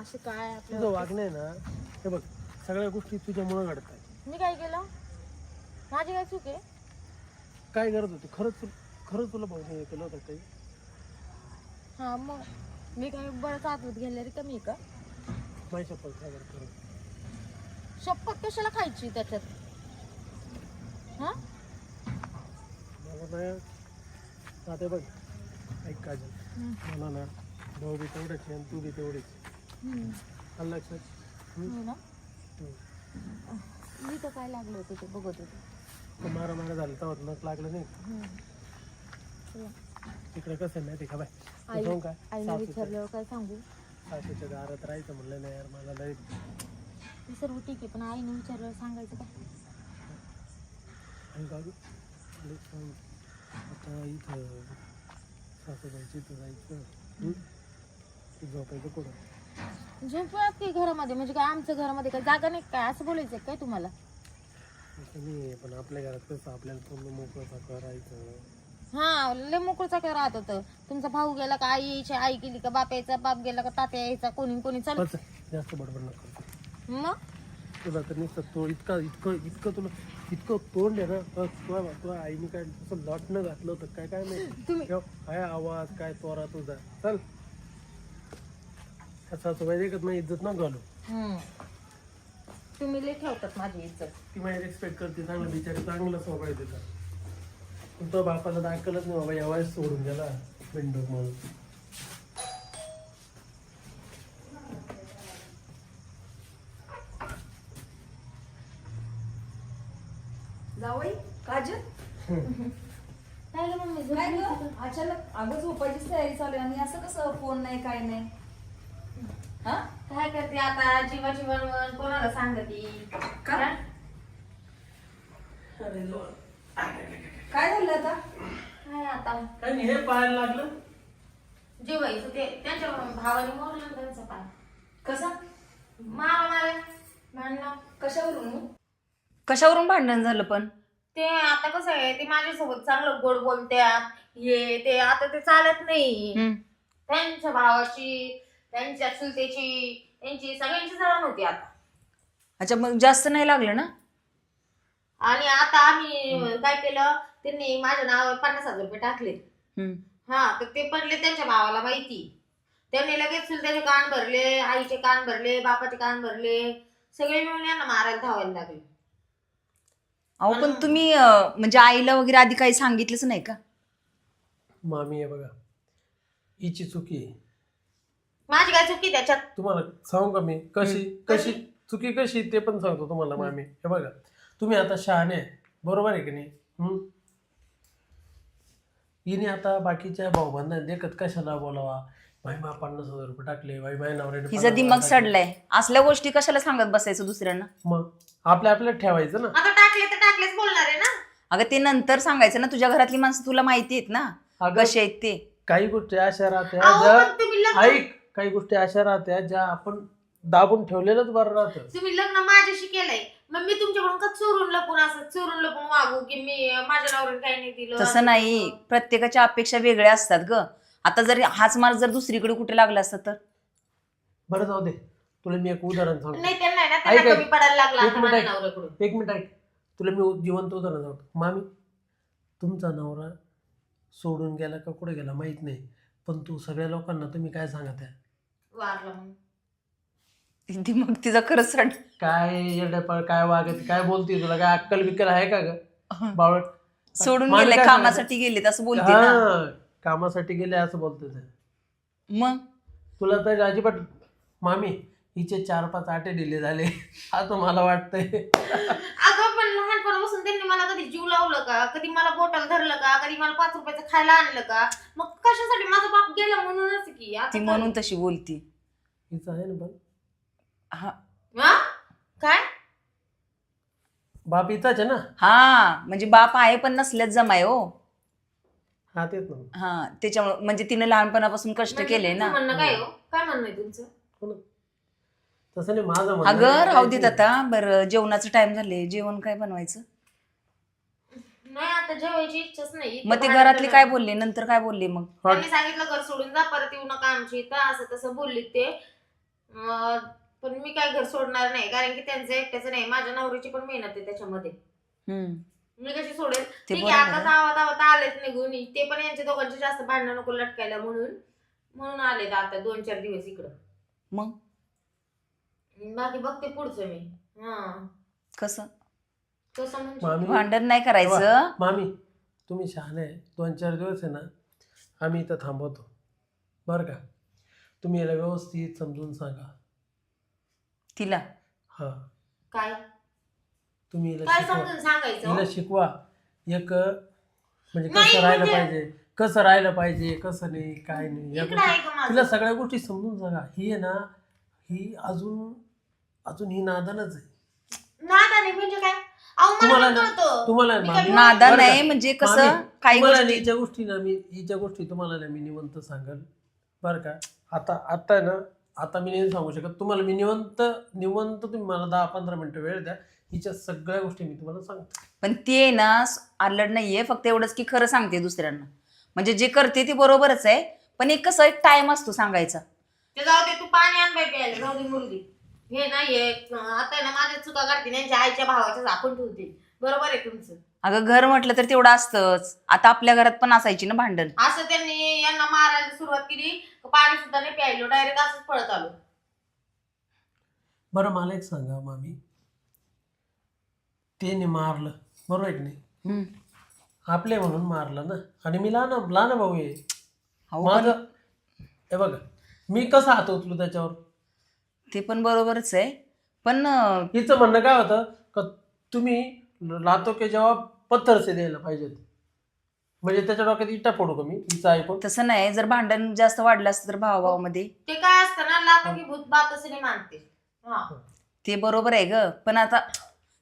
असं काय तुझं आपलं वागणं आहे ना हे बघ सगळ्या गोष्टी तुझ्यामुळे घडतात मी काय केलं? माझी काय चूक आहे? काय करत होती? खरंच तु- खरंच तुला भाऊ हे केलं होतं काही? हा मग मी काय बरंच आतवत घ्यायला रे कमी आहे का? माझ्या शपथ काय करत खरं. शपथ कशाला खायची त्याच्यात? हा? मला ना आता हे बघ ऐक काजल. मला ना भाऊ बी तेवढंच आहे आणि तू बी तेवढीच. हो ना. मी तर काय लागलं होतं ते बघत होते. मारा मारा झालं तेव्हा नक लागलं नाही. तिकडे कसं आहे माहिती का बाय आई जाऊन काय? सासूच्या विचारल्यावर काय सांगू? सासूच्या दारात राहायचं म्हणलं नाही यार मला लय ते सर्व ठीक आहे पण आईने विचारल्यावर सांगायचं का आणि गावी लय छान. आता इथं सासूबाईची इथं जायचं? ते झोपायचं कुठं? झोपत की घरामध्ये? म्हणजे काय आमच्या घरामध्ये काय जागा नाही काय? असं बोलायचं काय तुम्हाला? नाही पण आपल्या घरात कसं आपल्याला पूर्ण मोकळं साखर राहायचं हा लय मोकळचा काय राहत होतं. तुमचा भाऊ गेला का? आई यायची आई गेली का? बाप यायचा बाप गेला का? तात्या यायचा कोणी कोणी चालू. बस जास्त बडबड नको मग? तुला तर नुसतं तो इतका इतकं इतकं तुला इतकं तोंड आहे ना. तुला तुला आईने काय तसं लॉटनं घातलं होतं. काय काय नाही तुम्ही ठेव, काय आवाज काय तोरा तुझा. चल. सासूबाई देखत नाही इज्जत न घालू हम्म. तुम्ही लय ठेवतात माझी इज्जत. ती माझी रिस्पेक्ट करते चांगलं बिचारी चांगलं स्वभाव आहे तिचा. पण तो बापाला दाखलच नाही बाबा या सोडून गेला बिंडोक म्हणून जावई काजल? काय गं मम्मी काय ग? अचानक अगं झोपायचीच तयारी चालू आहे आणि असं कसं फोन नाही काय नाही? हा? काय करते आता? जीवाची बनवण कोणाला सांगती? का? काय झालं आता? काय आता? काय नाही हे पाहायला लागलं. जेवायचं ते त्यांच्या भावाने मोडलं ना त्यांचा पाय. कसा? मारा मारे. भांडणं. कशावरून कशावरून भांडण झालं पण? ते आता कसं आहे ते माझ्यासोबत चांगलं गोड बोलत्यात. हे ते आता ते चालत नाही. त्यांच्या भावाची त्यांच्या चुलतेची त्यांची सगळ्यांची जळण होती आता. अच्छा मग जास्त नाही लागलं ना? आणि आता आम्ही काय केलं त्यांनी माझ्या नावावर पन्नास हजार रुपये टाकले. हा तर ते पडले त्यांच्या भावाला माहिती. त्यांनी लगेच चुलत्याचे कान भरले आईचे कान भरले बापाचे कान भरले. सगळे मिळून यांना मारायला धावायला लागले. अहो पण तुम्ही अं, म्हणजे आईला वगैरे आधी काही सांगितलंच नाही का? मामी आहे बघा. हिची चुकी आहे. माझी काय चुकी त्याच्यात? तुम्हाला सांगू का मी? कशी कशी चुकी कशी ते पण सांगतो तुम्हाला मामी. हे बघा. तुम्ही आता शहाणे आहे. बरोबर आहे की नाही? हम्म? हिने आता बाकीच्या भाऊबंधांना देखत कशाला बोलावा? भाई मा पन्नास हजार रुपये टाकले. भाई माझ्या नवऱ्याने हिचा दिमाग टाकले. सडलाय. असल्या गोष्टी कशाला सांगत बसायचं दुसऱ्यांना? मग? आपल्या आपल्यात ठेवायचं ना? आता टाकले तर टाकलेच बोलणार आहे ना? अगं ते नंतर सांगायचं ना. तुझ्या घरातली माणसं तुला माहिती आहेत ना? अगं कशी आहेत ते? काही गोष्टी अशा राहत्या. अहो, ज्या पण तुम्ही लग्न ऐक. काही गोष्टी अशा राहत्या ज्या आपण दाबून ठेवलेलंच बरं राहतं. तुम्ही लग्न माझ्याशी केलंय मग मी तुमच्याकडून का चोरून लपून असं चोरून लपून वागू की मी माझ्या नवऱ्याने काही नाही दिलं? तसं नाही. प्रत्येकाच्या अपेक्षा वेगळ्या असतात ग. आता जर हाच मार्ग जर दुसरीकडे कुठे लागला असता तर. बरं जाऊ दे. तुला मी एक उदाहरण सांगतो. नाही त्यांना आहे ना ऐक, त्यांना ऐक. कमी पडायला लागला एक आता मिनिट माझ्या ऐक. नवऱ्याकडून. एक मिनिट ऐक. तुला मी उ- जिवंत उदाहरण सांगतो. मामी तुमचा नवरा सोडून गेला का कुठे गेला माहीत नाही. पण तू सगळ्या लोकांना तुम्ही काय सांगत आहे वारला म्हणून. ती मग तिचा खरंच सड काय येड्यापळ काय वागत काय बोलते तुला? काय अक्कल बिक्कल आहे का ग? बावळट सोडून मला गेले काय कामासाठी गेले असं बोलते ना. हा, कामासाठी गेले असं बोलते ते. मग? तुला तर अजिबात मामी हिचे चार पाच आटे दिले झाले. असं मला वाटतंय अगं पण लहानपणापासून त्यांनी मला कधी जीव लावलं का? कधी मला बोटल धरलं का? कधी मला पाच रुपयाचं खायला आणलं का? मग कशासाठी माझा बाप गेला म्हणूनच की? आता ती काय? म्हणून तशी बोलती. हिचं आहे ना पण. हा. हा? काय? बाप हिचाच आहे ना? हा म्हणजे बाप आहे पण नसल्याच जमाय हो. हा तेच ना. हा त्याच्यामुळे म्हणजे तिने लहानपणापासून कष्ट म्हणजे केले तुमचं ना. म्हणणं काय हो. काय म्हणणं आहे तुमचं? हो ना. तसं नाही माझं म्हणणं अगं आहे, राहू देत आता. बरं जेवणाचं टाइम झाले जेवण काय बनवायचं? नाही आता जेवायची इच्छाच नाही. मग ते घरातले काय. बोलले? नंतर काय बोलले मग. त्यांनी सांगितलं घर सोडून जा परत येऊ नका आमच्या इथं. असं तसं बोलले ते. अं, पण मी काय घर सोडणार नाही कारण की त्यांचं एकट्याचं नाही. माझ्या नवरीची पण मेहनत आहे त्याच्यामध्ये. हम्म. मी कशी सोडेल ते ठीक बरोबर आहे आता आहे. जावा जावा आलेच निघून. ते पण यांच्या दोघांचे जास्त भांडणं नको लटकायला म्हणून. म्हणून आलेत आता दोन चार दिवस इकडं. मग? बाकी बघते पुढचं मी. हा. कसं? म्हणजे मामी. भांडण नाही करायचं. मामी तुम्ही शहाणे आहे. दोन चार दिवस आहे ना आम्ही इथं थांबवतो. बरं का? तुम्ही याला व्यवस्थित समजून सांगा. तिला? हां. काय? तुम्ही काय शिकवा. समजून सांगायचं? हिला हो? शिकवा. एक म्हणजे नाही, कसं राहिलं म्हणजे- पाहिजे? कसं राहिलं पाहिजे? कसं नाही? काय नाही? या इकडं गोष्टी आहे का माझं? तिला सगळ्या गोष्टी समजून सांगा. ही आहे ना ही अजून अजून ही नादानच आहे. नादा नाही म्हणजे काय? तुम्हाला. तुम्हाला नादा बरं का? नाही म्हणजे कसं मामी, काही तुम्हाला गोष्टी हिच्या गोष्टी ना मी हिच्या गोष्टी तुम्हाला ना मी निवंत सांगल. बरं का? आता आता आहे ना आता मी नाही सांगू शकत. तुम्हाला मी निवंत निवंत तुम्ही मला दहा पंधरा मिनिटं वेळ द्या. हिच्या सगळ्या गोष्टी मी तुम्हाला सांगतो. पण ते ना आलड नाहीये फक्त एवढंच की खरं सांगते दुसऱ्यांना. म्हणजे जे करते ते बरोबरच आहे पण एक कसं एक टाइम असतो सांगायचा. ते जाऊ दे तू पाणी आण बाई प्यायला. जाऊ दे मुलगी हे नाहीये. आता आहे ना माझ्या चुका करते त्यांच्या आईच्या भावाच्या झाकून ठेवते बरोबर आहे तुमचं. अगं घर म्हटलं तर तेवढं असतंच. आता आपल्या घरात पण असायची ना भांडण. असं त्यांनी यांना मारायला सुरुवात केली का पाणी सुद्धा नाही प्यायलो डायरेक्ट असंच पळत आलो. बरं मला एक सांगा मामी. त्याने मारलं बरोबर आहे की नाही? हम्म. आपले म्हणून मारलं ना. आणि मी लहान लहान भाऊ आहे. अहो, पण माझं हे बघा मी कसा हात उचलू त्याच्यावर? ते पण बरोबरच आहे. पण हिचं म्हणणं काय होतं? का तुम्ही लातो के जेव्हा पत्थरचे द्यायला पाहिजेत. म्हणजे त्याच्या डोक्यात इटा फोडू का मी? हिचं ऐकून? तसं नाही. जर भांडण जास्त वाढलं असतं तर भावाभावामध्ये. ते काय असतं ना लातो की भूत बात असं नाही मानते. हा. ते बरोबर आहे ग. पण आता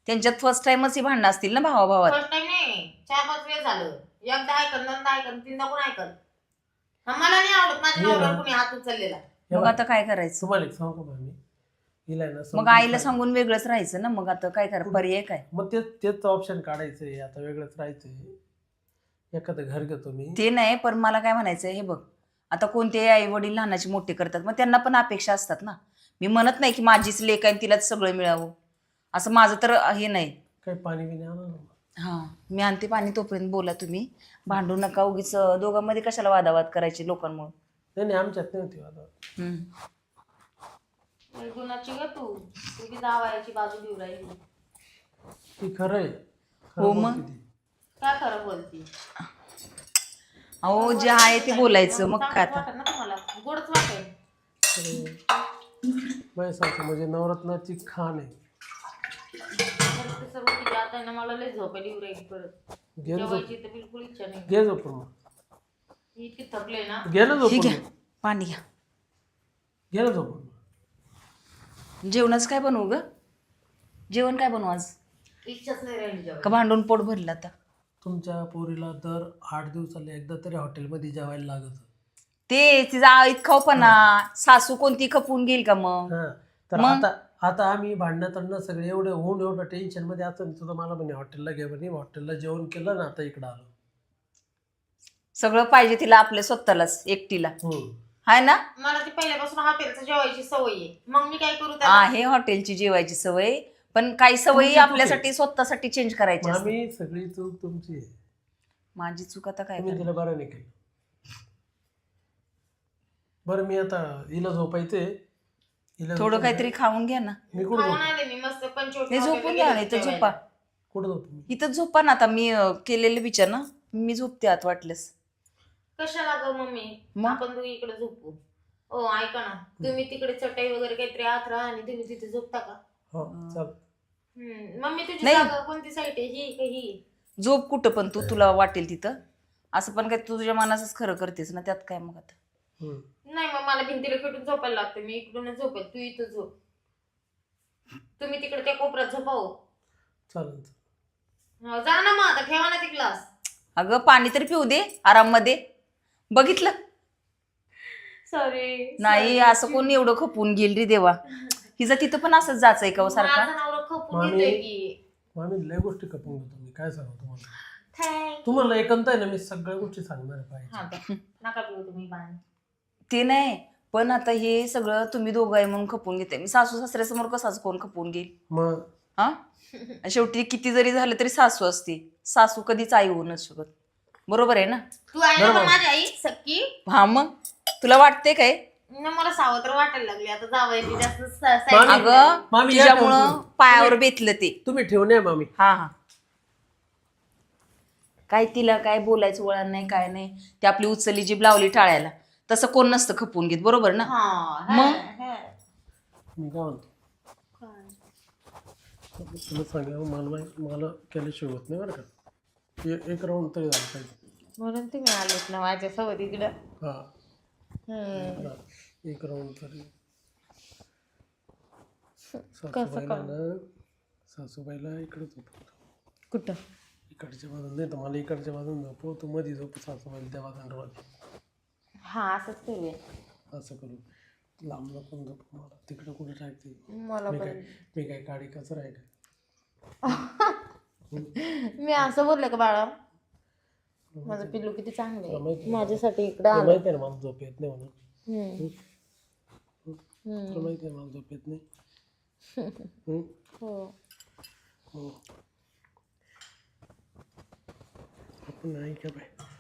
त्यांच्यात फर्स्ट टाइमच ही भांडणं असतील ना भावाभावात? फर्स्ट टाइम नाही. चार पाच वेळ झालं. एकदा ऐकल दोनदा ऐकल तीनदा कोण ऐकल हा, मला नाही आवडत. माझ्या ना. नवऱ्यावर कोणी हात उचललेला. हे मग आता काय करायचं? तुम्हाला एक सांगू का हिला आहे ना मग आईला सांग. सांगून वेगळंच राहायचं ना मग आता काय करा पर्याय काय? मग ते तेच ऑप्शन काढायचंय आता वेगळंच राहायचंय. एखादं घर घेतो मी. ते नाही पण मला काय म्हणायचं हे बघ आता कोणते आई वडील लहानाचे मोठे करतात मग त्यांना पण अपेक्षा असतात ना. मी म्हणत नाही की माझीच लेख आहे आणि तिलाच सगळं मिळावं. असं माझं तर हे नाही. काही पाणी बिणी आणा ना हां मी आणते पाणी तोपर्यंत बोला तुम्ही. भांडू नका उगीच. अं, दोघांमध्ये कशाला वादावाद करायचे लोकांमुळे? नाही नाही आमच्यात नाही होती आता लय गुणाची ग तू. तुझी बाजू राहिली. ती खरं आहे खरं हो मग. बोलते ती. काय खरं बोलती? अहो जे आहे ते बोलायचं. मग काय आता ना तुम्हाला. गोडच वाटेल. सासू म्हणजे नवरत्नाची खाण आहे. ते सर्व तिथे आता आहे ना मला लय झोपायला येऊ राहिली परत. घे ना झोप. जेवायची तर बिलकुल इच्छा नाही. घे झोपून मग. इतकी थकले ना. घे ना ठीक झोपून आहे. पाणी घ्या. घे ना झोपून. जेवणाचं काय बनवू ग? जेवण काय बनवू आज? इच्छाच नाही राहिली का भांडून पोट भरलं आता? तुमच्या पोरीला दर आठ दिवसाला एकदा तरी हॉटेलमध्ये जेवायला लागत. ते तिचा आईत खाऊपणा सासू कोणती खपून घेईल का मग? हा तर मग? आता आता आम्ही भांडणात सगळे एवढे होऊन एवढं टेन्शनमध्ये असं तुझं मला म्हणे हॉटेलला घे म्हणे हॉटेलला जेवण केलं ना आता इकडं आलो. सगळं पाहिजे तिला आपल्या स्वतःलाच एकटीला. हम्म. हाय ना? मला ती पहिल्यापासून हॉटेलचं जेवायची सवय आहे. मग मी काय करू त्याला? आहे हॉटेलची जेवायची सवय पण काही सवयी तुमची. आपल्यासाठी स्वतःसाठी चेंज करायची. मामी सगळी चूक तुमची आहे. माझी चूक आता काय तुम्ही करणार? तिला बरं नाही केलं. बरं मी आता हिला झोपायचे हिला थोडं झोपून काहीतरी. खाऊन घ्या ना. मी कुठं खाऊन झोपू? आले मी मस्त पंचवटी नाही झोपून घ्या ना इथं झोपा. कुठं झोपू मी? इथं झोपा ना आता मी अं, केलेले विचार ना. मी झोपते आत वाटलेस. कशाला ग मम्मी? मग? आपण दोघी इकडे झोपू. ओ ऐका ना. तुम्ही तिकडे चटई वगैरे काहीतरी आत राहा आणि तुम्ही तिथे झोपता का? हो चल. हम्म. मम्मी तुझी नाही. जागा कोणती साईड आहे? ही का ही? झोप कुठं पण तू तुला वाटेल तिथं. असं पण काय तू तुझ्या मनाचंच खरं करतेस ना त्यात काय मग आता? हम्म. नाही मग मला भिंतीला फेटून झोपायला लागतं. मी इकडूनच झोपेल. तू इथं झोप. तुम्ही तिकडे त्या कोपऱ्यात झोपाव. चालेल जा ना मग आता. ठेवा ना ते ग्लास अगं पाणी तरी पिऊ दे. आराममध्ये. बघितलं? सॉरी नाही असं कोण एवढं खपून गेल रे देवा. हिचं तिथं पण असंच जायचंय का हो सारखा? माझा नवरा खपून मामी. येतोय की. मामी लय गोष्टी कपून घेतो मी काय सांगू तुम्हाला? थँक तुम्हाला एकंत आहे ना मी सगळ्या गोष्टी सांगणार आहे हा पाहिजे द्या. नका पिऊ तुम्ही पाणी ते नाही पण आता हे सगळं तुम्ही दोघं आहे म्हणून खपून घेते मी सासू सासऱ्यासमोर कसाच कोण खपून घेईल? मग? हा? शेवटी किती जरी झालं तरी सासू असते. सासू कधीच आई होऊ नच शकत. बरोबर आहे ना? तू आहे ना बरोबर. माझी आई सक्की हा मग? तुला वाटते काय? न मला सावत्र वाटायला लागली. आता जावायची जास्त स- मामी-. अगं मामी या तिच्यामुळं ठेवून. पायावर बेतलं ते. तुम्ही ठेवून या मामी. हा हा. काय तिला काय बोलायचं वळण नाही काय नाही. ती आपली उचलली जीभ लावली टाळ्याला. तसं कोण नसतं खपवून घेत बरोबर ना? हा, हा, मग? हा. मी काय म्हणतो? तुला सांगा मला माहित- मला केल्याशिवाय होत नाही बरं का. ए- एक राऊंड तरी झालं पाहिजे. म्हणून तुम्ही आलेत ना माझ्या सोबत इकडं. हा. हम्म. एक राऊंड तरी. सासूबाईला ना सासूबाईला इकडे झोपव कुठं? इकडच्या बाजून नाही तर मला इकडच्या बाजून झोपव तू मध्ये झोप सासूबाईला त्या बाजून राहते हा असंच करूया असं करू. लांब नको झोप मला. तिकडे कुठे टाकते मला मी पण काय मी काय काडी कचरा आहे का? मी असं बोलले का बाळा माझं पिल्लू किती चांगलं तुला आहे माहिती माझ्यासाठी इकडं तुला आलं माहिती आहे ना मला झोप येत नाही म्हणून हम्म. तुला माहिती आहे मला झोप येत नाही हम्म? हो हो आपण नाही का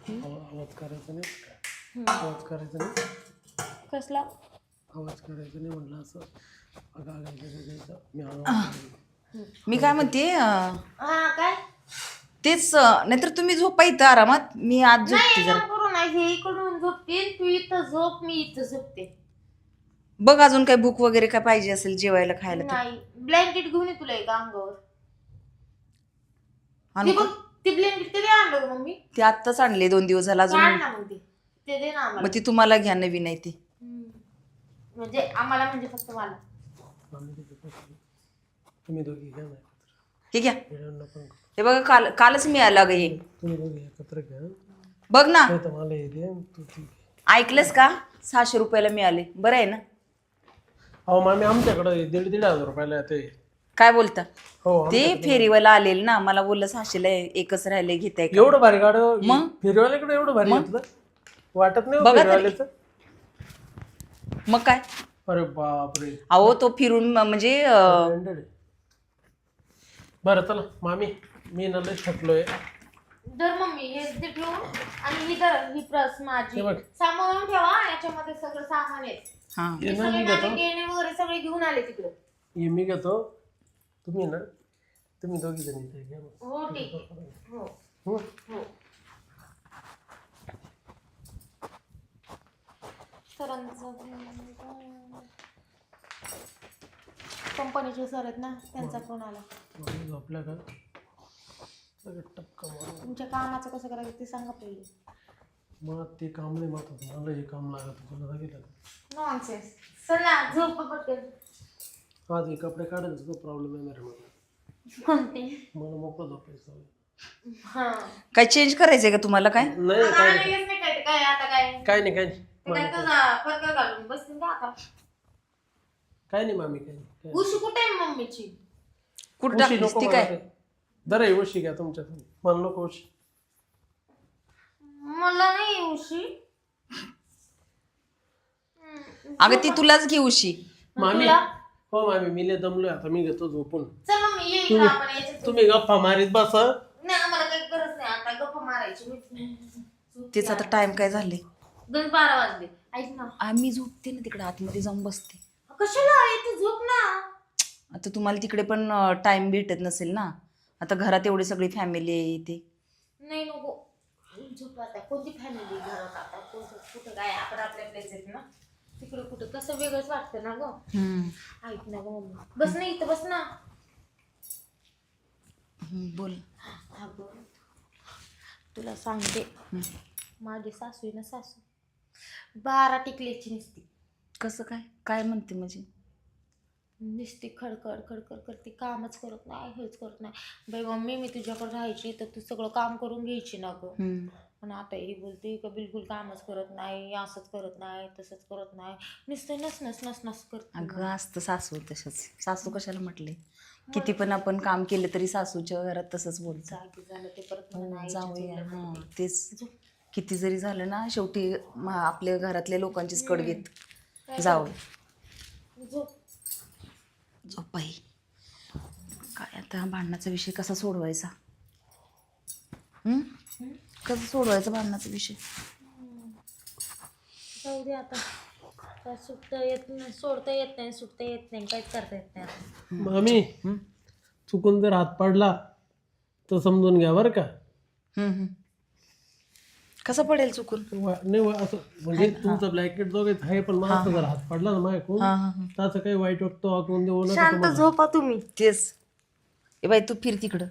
आवा- आवाज करायचा नाही का आवाज करायचा नाही कसला आवाज करायचा नाही म्हटलं असं अगं अगं अगं, अगं, अगं. मी आवाज करेन. मी काय म्हणते अं, हा काय? तेच अं, नाहीतर तुम्ही झोपा इथं आरामात. मी आज झोपते नाही जरा. काम करू नाही हे इकडून झोपतील तू इथं झोप मी इथं झोपते. बघ अजून काय भूक वगैरे काय पाहिजे असेल जेवायला खायला तर. नाही ब्लँकेट घेऊन ये तुला एका अंगावर. आणू ती का? बघ ती ब्लँकेट आणलं आत्ताच आणले दोन दिवस झाला अजून. ना मग ती. ते दे ना आम्हाला. मग ती तुम्हाला घ्या नवीन आहे ती. हम्म. म्हणजे आम्हाला म्हणजे फक्त मला. तुम्ही दोघी घ्या ना हे घ्या. मिळून. हे बघा काल कालच मिळालं ग हे. तुम्ही दोघी एकत्र घ्या. बघ ना. तर मला दे तू ती घे. ऐकलंस का? सहाशे रुपयाला मिळाले. बरं आहे ना? अहो मामी आमच्याकडे दीड दीड हजार रुपयाला ते. काय बोलता? हो ते फेरीवाला आलेल ना. मला बोललं सहाशेला एकच राहिले घेताय का? एवढं भारी गाडं? मग? फिरवाल्याकडे एवढं भारी घेतलं? वाटत नाही हो बघा तरी. फिरवाल्याचं. मग काय? अरे बापरे. अहो तो फिरून म- म्हणजे अं, आहे. बरं चला. मामी मी ना लय थकलोय. धर मम्मी हे दे ठेवून. आणि ही धर ही प्रस माझी. हे बघ. सांभाळून ठेवा याच्यामध्ये सगळं सामान आहे. हा. हे मी ना मी सगळे घेतो. माझे गेणे वगैरे सगळे घेऊन आले तिकडे. हे मी घेतो. तुम्ही ना तुम्ही दोघी जणी इथे घ्या मग. हो ठीक आहे. हो. हं? हो. सरांचं कंपनीचे सर आहेत ना त्यांचा फोन आला. मामी झोपल्या का? तुमच्या कामाचं कसं करायचं ते सांगा पहिले. मला ते काम नाही मात मला हे काम लागत तुला नॉनसेन्स चला झोप पटकन. आज हे कपडे काढायचा प्रॉब्लेम आहे मेरे मला कोणते? मला मोकळं झोपायचं. हा. काय चेंज करायचंय का तुम्हाला काय? नाही काय नाही. आलेलेच नाही काय काय आता काय? काय नाही काय नाही. ते काय नाही मामी काय नाही. काय उशी कुठे आहे मम्मीची? कुठं उशी टाकलीस? नको ती मला काय ते. जरा ही उशी घ्या तुमच्या मला नको उशी. मला नाही उशी. अगं ती तुलाच घे उशी. मामी. तुला? हो मामी मी लय दमलोय आता. मी घेतो झोपून. चल मम्मी ये इकडं आपण याच्यात तुम्ही गप्पा मारीत बस. हं. नाही आम्हाला काही गरज नाही. आता गप्पा मारायची. मी तेच आता टाइम काय झाले बारा वाजले. ऐक ना. आम्ही झोपते ना तिकडे आतमध्ये जाऊन बसते. कशाला येते झोप ना. आता तुम्हाला तिकडे पण टाइम भेटत नसेल ना. आता घरात एवढी सगळी फॅमिली आहे इथे. नाही नको. झोप आता. कोणती फॅमिली घरात आता? कोणतं कुठं काय आपण आपल्या प्लेस आहेत ना? तिकडे कुठं? कसं वेगळंच वाटतं ना ग. ऐक ना ग मम्मी. बस ना इथं बस ना. बोल. अगं तुला सांगते. माझी सासू आहे ना सासू. बारा टिकलीची नसती. कसं काय? काय म्हणते म्हणजे? नुसती खडखड खडखड करते. कामच करत नाही हेच करत नाही. बाई मम्मी मी तुझ्याकडे राहायची तर तू सगळं काम करून घ्यायची ना गं. पण आता ही बोलते का बिलकुल कामच करत नाही असंच करत नाही तसंच करत नाही. नुसतं नस नस नस नस करते अगं असतं सासू तसंच. सासू कशाला म्हटले? किती पण आपण काम केलं तरी सासूच्या घरात तसंच बोलतं. जागी झालं ते परत जाऊया. हा. तेच. किती जरी झालं ना शेवटी म- आपल्या घरातल्या लोकांचीच कडगेत काय जाऊ करते? झोप. झोप बाई काय आता भांडणाचा विषय कसा सोडवायचा हं? कसा सोडवायचा भांडणाचा विषय जाऊ दे आता काय सुटता येत नाही सोडता येत नाही सुटता येत नाही काहीच करता येत नाही आता. मामी चुकून जर हात पडला तर समजून घ्या बरं का हं, हं. कसा पडेल चुकून? वा- नाही वा- असं म्हणजे तुमचं ब्लँकेट दोघेच आहे पण मला असं जर हात पडला ना माझ्याकडून. हा हा हा. तर असं काही वाईट वाटतं देऊ नका शांत तुम्हाला. झोपा तुम्ही. तेच ए बाई तू फिर तिकडं.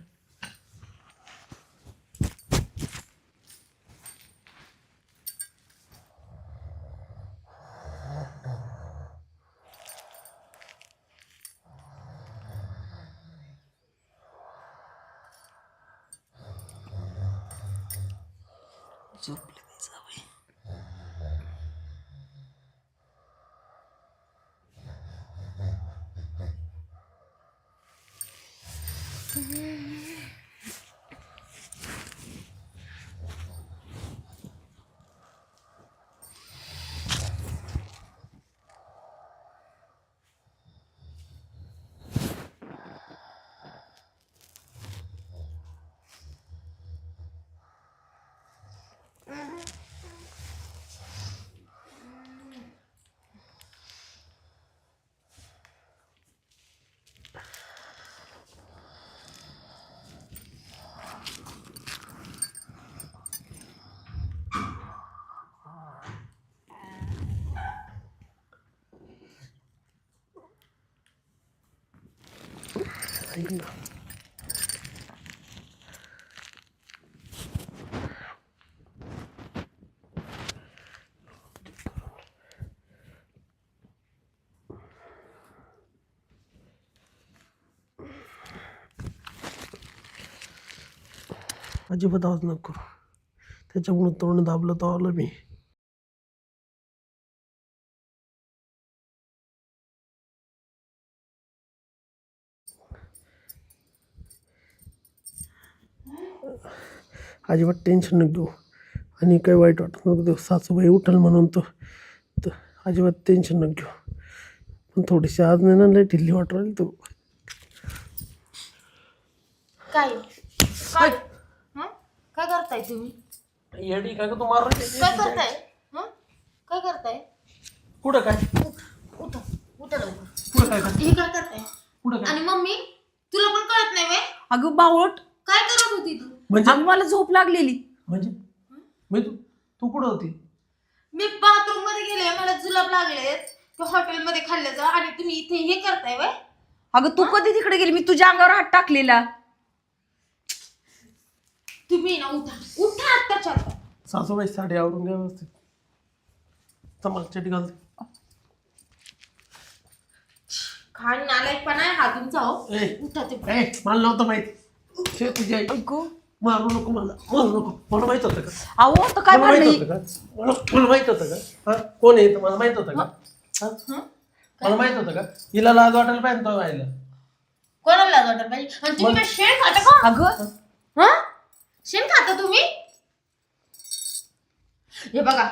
Mm-hmm. अजिबात आवाज नको करू. त्याच्यामुळे तोंड दाबलं तर आलं मी. अजिबात टेन्शन नको घेऊ. आणि काही वाईट वाटत नको देऊ. सासूबाई उठल म्हणून तो तर अजिबात टेन्शन नको घेऊ. पण थोडीशी आज नाही ना लय ढिल्ली वाटू राहिली तू काय? काय? हं? काय करताय तुम्ही? येडी काय का तू मारून काय करताय? हं? काय करताय? कुठं काय? उठ उठा उठा लवकर कुठं काय काय हे काय करताय? कुठं काय? आणि मम्मी तुला पण कळत नाही वे अगं बावट. काय करत होती तू? म्हणजे? अगं मला झोप लागलेली. म्हणजे? म्हणजे तू तू कुठं होती? मी बाथरूममध्ये गेले मला जुलाब लागलेत हॉटेलमध्ये खाल्लं जा आणि तुम्ही इथे हे करताय वय. अगं तू कधी तिकडे गेली? मी तुझ्या अंगावर हात टाकलेला. तुम्ही ना उठा. उठा आत्ताच्या आता सासूबाई साडी आवरून घ्या व्यवस्थित. चमक चटी घालते. खाण नालायकपणा आहे हा तुमचा हो ए उठा ते. ए मला नव्हतं माहीत. शे तुझी आई. अगं मारू नको मला मारू नको मला माहीत होतं का अहो तर काय मला माहीत म्हणलं होतं का मला मला माहीत होतं का हा कोण आहे इथं? मला माहीत होतं का? हं? मला माहीत होतं का हिला लाज वाटायला पाहिजे तो व्हायला कोणाला लाज वाटत पाहिजे आणि तुम्ही मग- काय शेण खाता का अगं हा शेण खाता तुम्ही हे बघा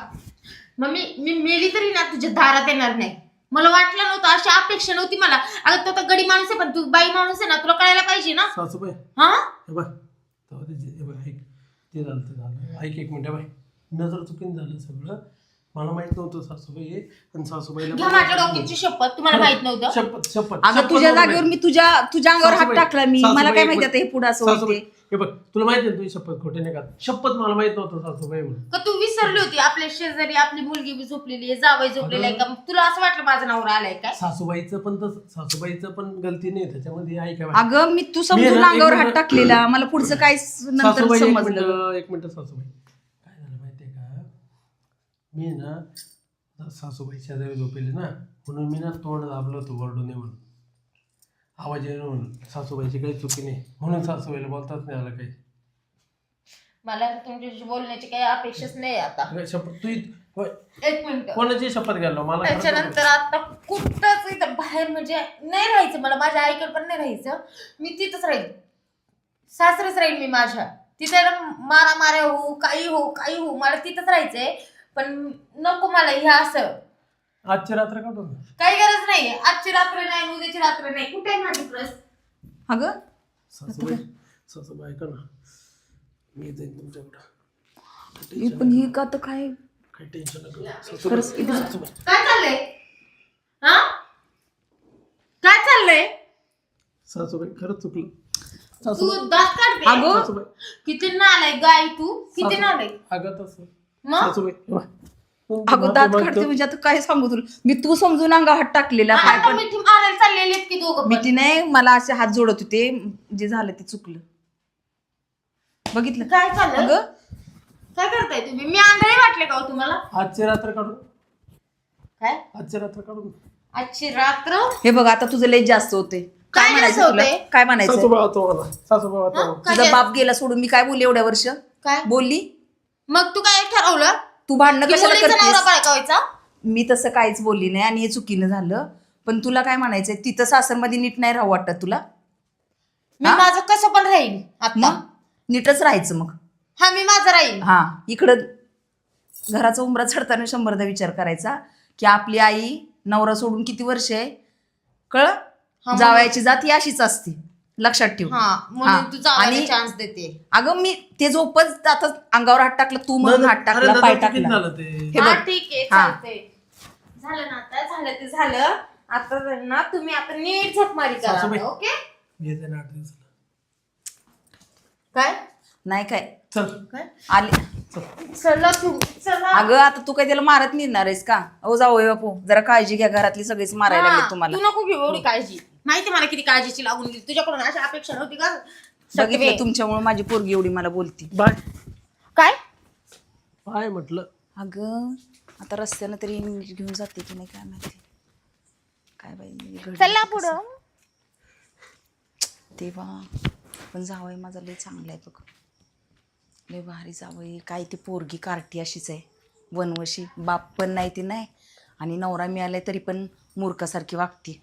मम्मी मी मेली तरी ना तुझ्या दारात येणार नाही मला वाटलं नव्हतं अशी अपेक्षा नव्हती मला अगं तो तर गडी माणूस आहे पण तू बाई माणूस आहे ना तुला कळायला पाहिजे ना सासूबाई हा हे बघ तेव्हा ते जे- हे बघ ऐक ते झालं तर झालं. ऐक एक मिनटं बाई. नजर चुकीन झालं सगळं. मला माहीत नव्हतं सासूबाई. आहे आणि सासूबाईला घ्या माझ्या डोक्याची शपथ तुम्हाला माहीत नव्हतं. शपथ शपथ. अगं शपथ तुझ्या जागेवर. मी तुझ्या तुझ्या अंगावर हात सासूबाई- टाकला मी. सासूबाई मला काय माहिती. आता हे पुढं असं सासूबाई होते हे बघ तुला माहिती आहे ना तुझी शपथ खोटे नाही का? शपथ मला माहीत नव्हतं सासूबाई म्हणून. का तू विसरली होती? आपल्या शेजारी आपली मुलगी बी झोपलेली आहे जावई झोपलेली आहे का? मग तुला असं वाटलं माझं नवरा आलाय काय सासूबाईचं पण तस सासूबाईचं पण गलती नाही त्याच्यामध्ये ऐका. अगं मी तू समजून ना एक अंगावर हात मिनिट- टाकलेला. मला पुढचं काय नंतर सासूबाई एक समजलं मिनिट एक मिनिट सासूबाई काय झालं माहितीये का मी ना सासूबाई शेजारी झोपेली ना म्हणून मी ना तोंड दाबलं होतं वरडू नये म्हणून. आवाज येणं म्हणून. सासूबाईची काही चुकी नाही. म्हणून सासूबाईला बोलताच नाही आलं काही. मला तुमच्याशी बोलण्याची काही अपेक्षाच नाही आता. अगं, शपथ तू इत- होय, एक मिनिट. कोणाची शपथ घ्यायला मला त्याच्यानंतर आता कुठंच इथं बाहेर म्हणजे नाही राहायचं मला. माझ्या आईकडे पण नाही राहायचं. मी तिथंच राहील. सासरेच राहील मी माझ्या. तिथे मारा माऱ्या हो काही हो काही हो मला तिथंच राहायचंय. पण नको मला हे असं. आजची रात्र काढू ना काही गरज नाही. आजची रात्र नाही उद्याची रात्र नाही. कुठे आहे माझी प्रस? अगं सासूबाई सासूबाई ऐका ना. मी जाईन तुमच्याकडं. हे पण हे का तर काय? काही टेन्शन नका खरंच सासूबाई इथं- सासूबाई. काय चाललंय? हा? काय चाललंय? सासूबाई खरंच चुकलं. तू सासूबाई. दात काढते अगं. सासूबाई. किती नालाय गाय तू? किती नालाय अगं तसं. मग? सासूबाई हे बघ. अगं दात. काढते म्हणजे आता काय सांगू तुला? मी तू समजून अंगा हात टाकलेला काय आता पण मिठी मारायला चाललेले आहेत की दोघं पण. मिठी नाही मला असे हात जोडत होते जे झालं ते चुकलं. बघितलं? काय चाललं अगं. काय करताय तुम्ही? मी आंधळे वाटले का हो तुम्हाला? आजची रात्र काढू. काय? आजची रात्र काढू. आजची रात्र? हे बघ आता तुझं लय जास्त होते काय काय म्हणायचं जास्त तुला? होतंय? काय म्हणायचं? सासूबाई होतो मला सासूबाई होतो? मला. काय तुझा बाप गेला सोडून मी काय बोलले एवढ्या वर्ष? काय? बोलली? मग तू काय ठरवलं? तू भांडणं की कशाला मुलीचा नवरा करतेस? बायका व्हायचा मी तसं काहीच बोलली नाही आणि हे चुकीनं झालं. पण तुला काय म्हणायचंय? तिथं सासरमध्ये नीट नाही राहू वाटत तुला? मी हा? माझं कसं पण राहील आता. मग? नीटच राहायचं मग. हा मी माझं राहील हा इकडं घराचा उंबरा चढताना शंभरदा विचार करायचा की आपली आई नवरा सोडून किती वर्ष आहे? कळ मग- जावयाची जात ही अशीच असते. लक्षात ठेव. हा. म्हणून तू आणि- चान्स देते. अगं मी ते झोपच आता अंगावर हात टाकला तू म्हणून हात अरे टाकला दादा, पाय चुकीचं टाकला. झालं ते. हे हा बघ. ठीक आहे हा. चालतंय. झालं ना आता? झालं ते झालं. आता ना तुम्ही आता नीट सासूबाई. करा ओके? येते ना आठ दिवसाला काय? नाही काय? चल. काय? आले. चला चला. अगं आता तू काय त्याला मारत निघणार आहेस का? अहो जाऊ बापू. जरा काळजी घ्या घरातली सगळीच मारायला हा, लागले तुम्हाला. तू नको घेऊ एवढी काळजी. माहिती मला किती काळजीची लागून गेली. तुझ्याकडून अशी अपेक्षा नव्हती का? बघितलं सगळे. तुमच्यामुळे माझी पोरगी एवढी मला बोलती. बाय. काय? बाय म्हटलं. अगं आता रस्त्यानं तरी नीट घेऊन जाते की नाही काय माहिती. काय बाई घडलं चला? पुढं. तेव्हा पण जावई माझा लय चांगला आहे बघ. लय भारी जावई. काय ती पोरगी कार्टी अशीच आहे. वनवशी. बाप पण नाही ती नाही. आणि नवरा मिळालाय तरी पण मूर्खासारखी वागते.